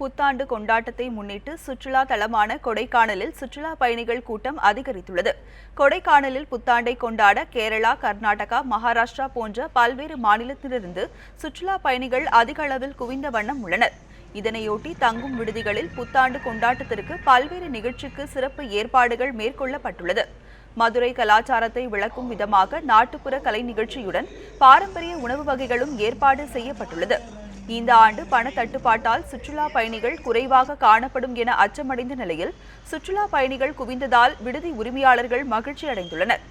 புத்தாண்டு கொண்டாட்டத்தை முன்னிட்டு சுற்றுலா தலமான கொடைக்கானலில் சுற்றுலா பயணிகள் கூட்டம் அதிகரித்துள்ளது. கொடைக்கானலில் புத்தாண்டை கொண்டாட கேரளா கர்நாடகா மகாராஷ்டிரா போன்ற பல்வேறு மாநிலத்திலிருந்து சுற்றுலா பயணிகள் அதிக அளவில் குவிந்த வண்ணம் உள்ளனர். இதனையொட்டி தங்கும் விடுதிகளில் புத்தாண்டு கொண்டாட்டத்திற்கு பல்வேறு நிகழ்ச்சிக்கு சிறப்பு ஏற்பாடுகள் மேற்கொள்ளப்பட்டுள்ளது. மதுரை கலாச்சாரத்தை விளக்கும் விதமாக நாட்டுப்புற கலை நிகழ்ச்சியுடன் பாரம்பரிய உணவு வகைகளும் ஏற்பாடு செய்யப்பட்டுள்ளது. இந்த ஆண்டு பணத்தட்டுப்பாட்டால் சுற்றுலா பயணிகள் குறைவாக காணப்படும் என அச்சமடைந்த நிலையில் சுற்றுலா பயணிகள் குவிந்ததால் விடுதி உரிமையாளர்கள் மகிழ்ச்சி அடைந்துள்ளனர்.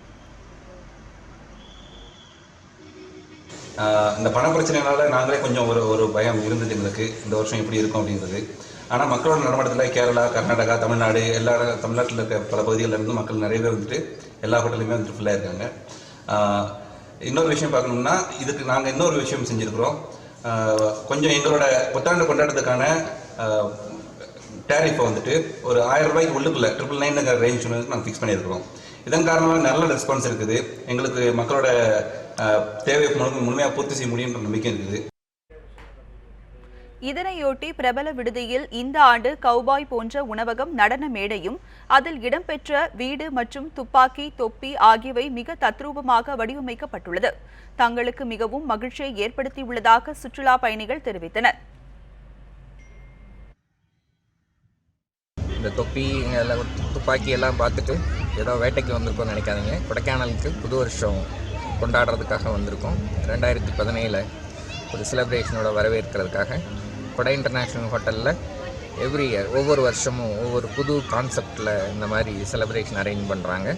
இந்த பண பிரச்சனைனால நாங்களே கொஞ்சம் ஒரு ஒரு பயம் இருந்தது எங்களுக்கு. இந்த வருஷம் எப்படி இருக்கும் அப்படின்றது. ஆனால் மக்களோட நடமாட்டத்தில் கேரளா கர்நாடகா தமிழ்நாடு எல்லா தமிழ்நாட்டில் இருக்க பல பகுதிகளில் இருந்து மக்கள் நிறைய பேர் வந்துட்டு எல்லா ஹோட்டலுமே வந்துட்டு ஃபுல்லாக இருக்காங்க. இன்னொரு விஷயம் பார்க்கணும்னா இதுக்கு நாங்கள் இன்னொரு விஷயம் செஞ்சுருக்கிறோம். கொஞ்சம் எங்களோட புத்தாண்டு கொண்டாடுறதுக்கான டேரிஃபை வந்துட்டு ஒரு ஆயிரம் ரூபாய்க்கு உள்ளுக்குள்ள ட்ரிபிள் நைன்ங்கிற ரேஞ்ச் வந்து நாங்கள் ஃபிக்ஸ் பண்ணியிருக்கிறோம். இதன் காரணமாக நல்ல ரெஸ்பான்ஸ் இருக்குது. எங்களுக்கு மக்களோட தேவை தேவையை முழு முழுமையாக பூர்த்தி செய்ய முடியுன்ற நம்பிக்கை இருக்குது. இதனையொட்டி பிரபல விடுதியில் இந்த ஆண்டு கௌபாய் போன்ற உணவகம் நடன மேடையும் அதில் இடம்பெற்ற வீடு மற்றும் துப்பாக்கி தொப்பி ஆகியவை மிக தத்ரூபமாக வடிவமைக்கப்பட்டுள்ளது. தங்களுக்கு மிகவும் மகிழ்ச்சியை ஏற்படுத்தியுள்ளதாக சுற்றுலா பயணிகள் தெரிவித்தனர். இந்த தொப்பி துப்பாக்கி எல்லாம் பார்த்துட்டு ஏதோ வேட்டைக்கு வந்திருக்கோம்னு நினைக்காதீங்க. கொடைக்கானலுக்கு புது வருஷம் கொண்டாடுறதுக்காக வந்திருக்கோம். ரெண்டாயிரத்தி பதினேழு ஒரு செலப்ரேஷனோட வரவேற்கிறதுக்காக கொடை இன்டர்நேஷ்னல் ஹோட்டலில் எவ்ரி இயர் ஒவ்வொரு வருஷமும் ஒவ்வொரு புது கான்செப்டில் இந்த மாதிரி செலப்ரேஷன் அரேஞ்ச் பண்ணுறாங்க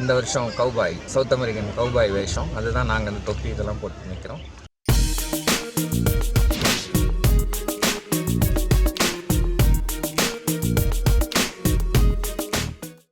இந்த வருஷம் கௌபாய் சவுத் அமெரிக்கன் கௌபாய் வேஷம். அதுதான் நாங்கள் அந்த தொப்பி இதெல்லாம் போட்டு நிற்கிறோம்